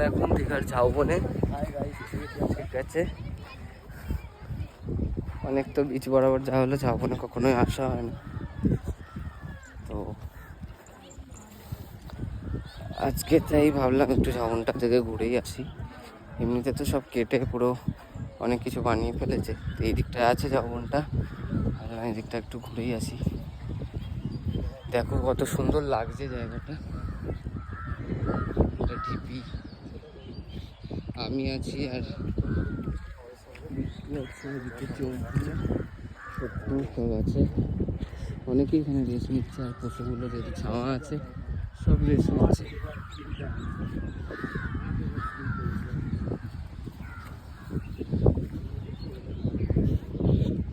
আমরা এখন দীঘার ঝাউবনে ঠিক আছে। অনেক তো বিচ বরাবর যাওয়া হলো ঝাউবনে কখনোই, আসা হয় না। তো আজকে তাই ভাবলাম একটু ঝাউবনটা থেকে ঘুরেই আসি। এমনিতে তো সব কেটে পুরো অনেক কিছু বানিয়ে ফেলেছে। তো এই দিকটা আছে ঝাউবনটা। ভাবলাম এই দিকটা একটু ঘুরেই আসি। দেখো কত সুন্দর লাগছে জায়গাটা। আমি আছি আর সব আছে। অনেকেই এখানে রেস্ট নিচ্ছে আর পশুগুলো যেহেতু ছাওয়া আছে, সব রেস্ট নিচ্ছে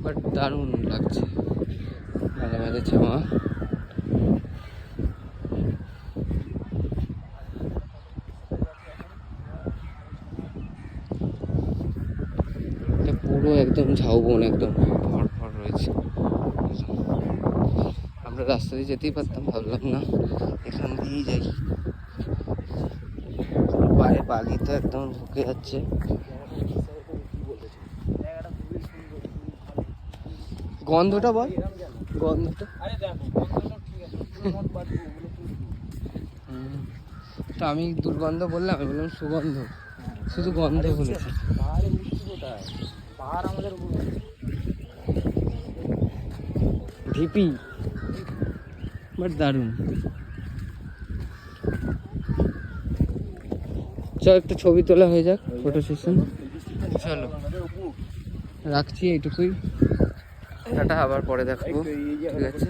বাট দারুণ লাগছে। মাঝে মাঝে ছাওয়া। পুরো একদম ঝাউবন, একদম ভর ভর রয়েছে। আমরা রাস্তা দিয়ে যেতেই পারতাম, ভাবলাম না, এখান দিয়েই যাই। পায়ে বালি তো একদম ঢুকে যাচ্ছে। গন্ধটা বল। গন্ধটা? তো আমি দুর্গন্ধ বললাম, আমি বললাম সুগন্ধ। শুধু গন্ধ বলেছি। পাহাড় আমাদের ভিপি। বাট দারুণ। চল একটু ছবি তোলা হয়ে যাক ফটো সেশন চলো। রাখছি এইটুকুই। টাটা আবার পরে দেখব। ঠিক আছে।